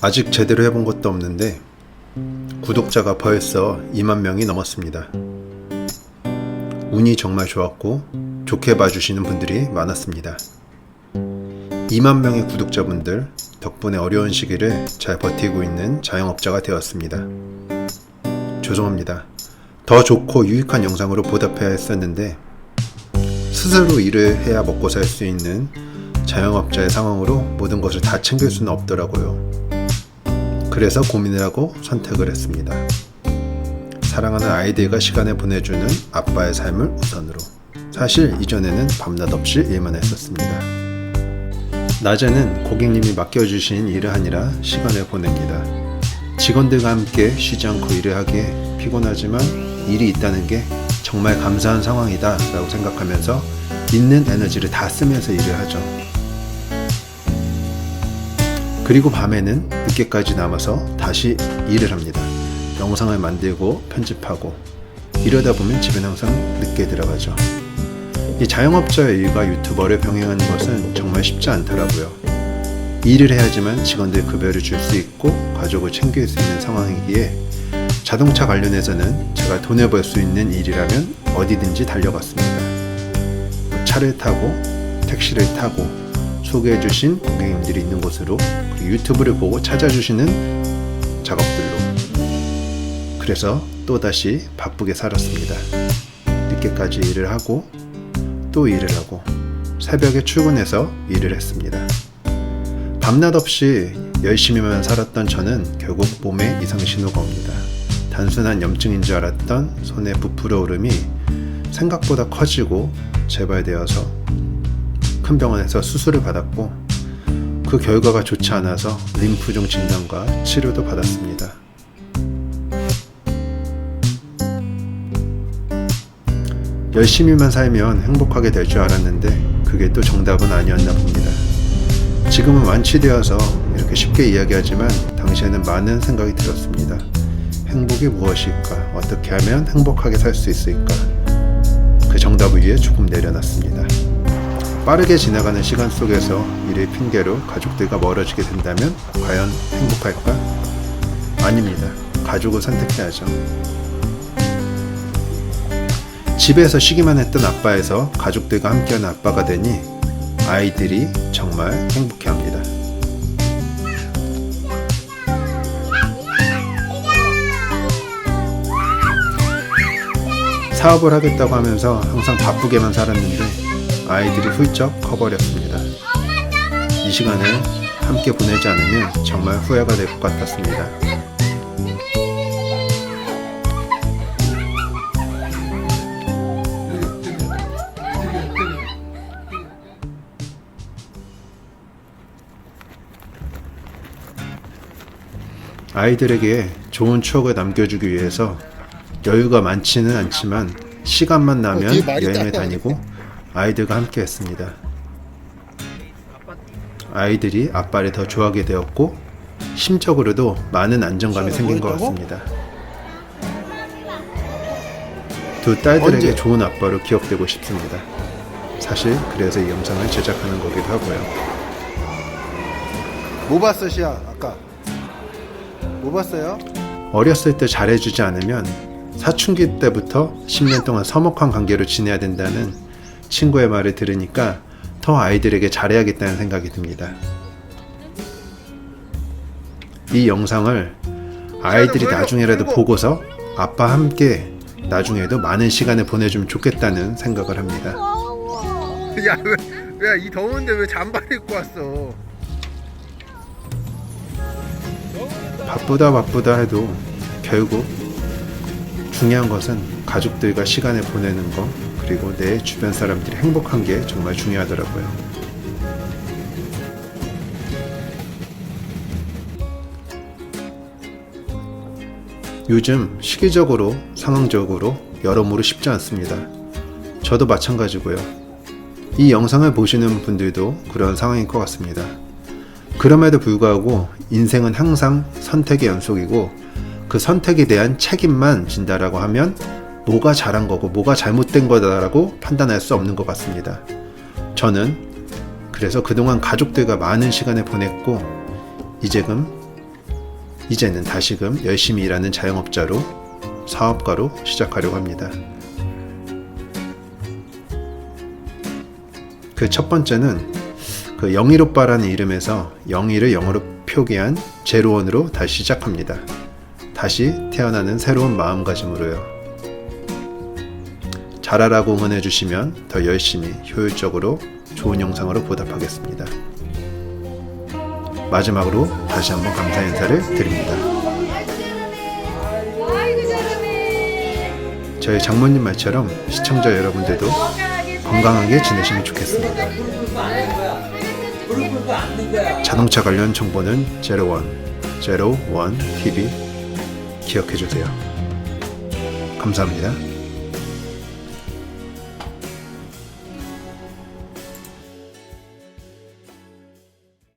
아직 제대로 해본 것도 없는데 구독자가 벌써 2만 명이 넘었습니다. 운이 정말 좋았고 좋게 봐주시는 분들이 많았습니다. 2만 명의 구독자분들 덕분에 어려운 시기를 잘 버티고 있는 자영업자가 되었습니다. 죄송합니다. 더 좋고 유익한 영상으로 보답해야 했었는데 스스로 일을 해야 먹고 살 수 있는 자영업자의 상황으로 모든 것을 다 챙길 수는 없더라고요. 그래서 고민을 하고 선택을 했습니다. 사랑하는 아이들과 시간을 보내주는 아빠의 삶을 우선으로. 사실 이전에는 밤낮 없이 일만 했었습니다. 낮에는 고객님이 맡겨주신 일을 하느라 시간을 보냅니다. 직원들과 함께 쉬지 않고 일을 하기에 피곤하지만 일이 있다는 게 정말 감사한 상황이다 라고 생각하면서 있는 에너지를 다 쓰면서 일을 하죠. 그리고 밤에는 늦게까지 남아서 다시 일을 합니다. 영상을 만들고 편집하고 이러다 보면 집엔 항상 늦게 들어가죠. 이 자영업자의 일과 유튜버를 병행하는 것은 정말 쉽지 않더라고요. 일을 해야지만 직원들 급여를 줄 수 있고 가족을 챙길 수 있는 상황이기에 자동차 관련해서는 제가 돈을 벌 수 있는 일이라면 어디든지 달려갔습니다. 차를 타고 택시를 타고 소개해 주신 고객님들이 있는 곳으로 유튜브를 보고 찾아주시는 작업들로 그래서 또다시 바쁘게 살았습니다. 늦게까지 일을 하고 또 일을 하고 새벽에 출근해서 일을 했습니다. 밤낮 없이 열심히만 살았던 저는 결국 몸에 이상 신호가 옵니다. 단순한 염증인 줄 알았던 손에 부풀어 오름이 생각보다 커지고 재발되어서 큰 병원에서 수술을 받았고 그 결과가 좋지 않아서 림프종 진단과 치료도 받았습니다. 열심히만 살면 행복하게 될 줄 알았는데 그게 또 정답은 아니었나 봅니다. 지금은 완치되어서 이렇게 쉽게 이야기하지만 당시에는 많은 생각이 들었습니다. 행복이 무엇일까? 어떻게 하면 행복하게 살 수 있을까? 그 정답을 위해 조금 내려놨습니다. 빠르게 지나가는 시간 속에서 일의 핑계로 가족들과 멀어지게 된다면 과연 행복할까? 아닙니다. 가족을 선택해야죠. 집에서 쉬기만 했던 아빠에서 가족들과 함께하는 아빠가 되니 아이들이 정말 행복해 합니다. 사업을 하겠다고 하면서 항상 바쁘게만 살았는데 아이들이 훌쩍 커버렸습니다. 이 시간을 함께 보내지 않으면 정말 후회가 될 것 같았습니다. 아이들에게 좋은 추억을 남겨주기 위해서 여유가 많지는 않지만 시간만 어, 나면 여행을 다니고 아이들과 함께 했습니다. 아이들이 아빠를 더 좋아하게 되었고 심적으로도 많은 안정감이 생긴 것 같습니다. 두 딸들에게? 좋은 아빠로 기억되고 싶습니다. 사실 그래서 이 영상을 제작하는 거기도 하고요. 뭐 봤어 시야 아까 뭐 봤어요? 어렸을 때 잘해주지 않으면 사춘기 때부터 10년 동안 서먹한 관계로 지내야 된다는 친구의 말을 들으니까 더 아이들에게 잘해야겠다는 생각이 듭니다. 이 영상을 아이들이 나중에라도 보고서 아빠 함께 나중에도 많은 시간을 보내주면 좋겠다는 생각을 합니다. 야왜이 더운데 왜 잠바 입고 왔어 바쁘다 바쁘다 해도 결국 중요한 것은 가족들과 시간을 보내는 것 그리고 내 주변 사람들이 행복한 게 정말 중요하더라고요. 요즘 시기적으로 상황적으로 여러모로 쉽지 않습니다. 저도 마찬가지고요. 이 영상을 보시는 분들도 그런 상황일 것 같습니다. 그럼에도 불구하고 인생은 항상 선택의 연속이고 그 선택에 대한 책임만 진다라고 하면 뭐가 잘한 거고 뭐가 잘못된 거다라고 판단할 수 없는 것 같습니다. 저는 그래서 그동안 가족들과 많은 시간을 보냈고 이제금 이제는 다시금 열심히 일하는 자영업자로 사업가로 시작하려고 합니다. 그 첫 번째는 그 영일 오빠라는 이름에서 영일을 영어로 표기한 제로원으로 다시 시작합니다. 다시 태어나는 새로운 마음가짐으로요. 잘하라고 응원해 주시면 더 열심히 효율적으로 좋은 영상으로 보답하겠습니다. 마지막으로 다시 한번 감사 인사를 드립니다. 저희 장모님 말처럼 시청자 여러분들도 건강하게 지내시면 좋겠습니다. 자동차 관련 정보는 제로원, 제로원 TV 기억해 주세요. 감사합니다.